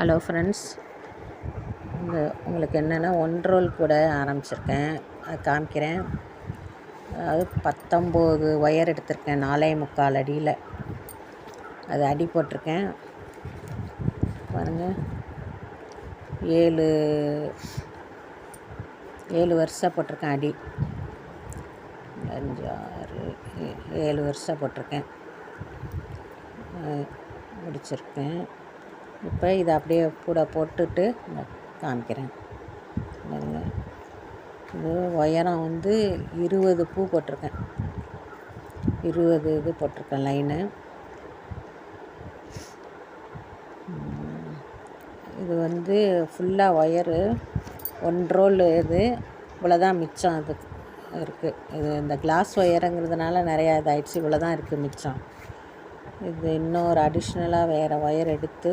Hello friends. உங்களுக்கு என்னென்னா one roll கூட ஆரம்பிச்சிருக்கேன். அது காமிக்கிறேன். அதாவது பத்தொம்போது ஒயர் எடுத்திருக்கேன் நாலே முக்கால் அடியில். அது அடி போட்டிருக்கேன். பாருங்கள் ஏழு ஏழு வருஷம் போட்டிருக்கேன் அடி. அஞ்சு ஆறு ஏழு வருஷம் போட்டிருக்கேன். முடிச்சிருக்கேன். இப்போ இதை அப்படியே கூட போட்டுட்டு காமிக்கிறேன். இது உயரம் வந்து இருபது பூ போட்டிருக்கேன். இருபது இது போட்டிருக்கேன் லைனு இது வந்து ஃபுல்லாக ஒயரு. ஒன் ரோல் இது. இவ்வளோதான் மிச்சம் அது இருக்குது இது இந்த கிளாஸ் ஒயருங்கிறதுனால நிறையா இதாகிடுச்சு இவ்வளோ தான் இருக்குது மிச்சம். இது இன்னொரு அடிஷ்னலாக வேறு ஒயர் எடுத்து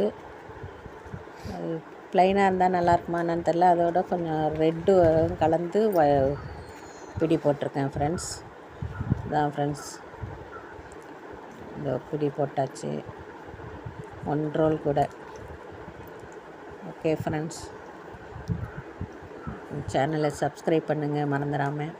ப்ளைனாக இருந்தால் நல்லா இருக்குமா தெரில அதோட கொஞ்சம் ரெட்டு கலந்து வ பிடி போட்டிருக்கேன் ஃப்ரெண்ட்ஸ் இதான் ஃப்ரெண்ட்ஸ் இதோ பிடி போட்டாச்சு. ஒன் ரோல் கூட. ஓகே ஃப்ரெண்ட்ஸ் சேனலை சப்ஸ்கிரைப் பண்ணுங்கள் மறந்துடாமல்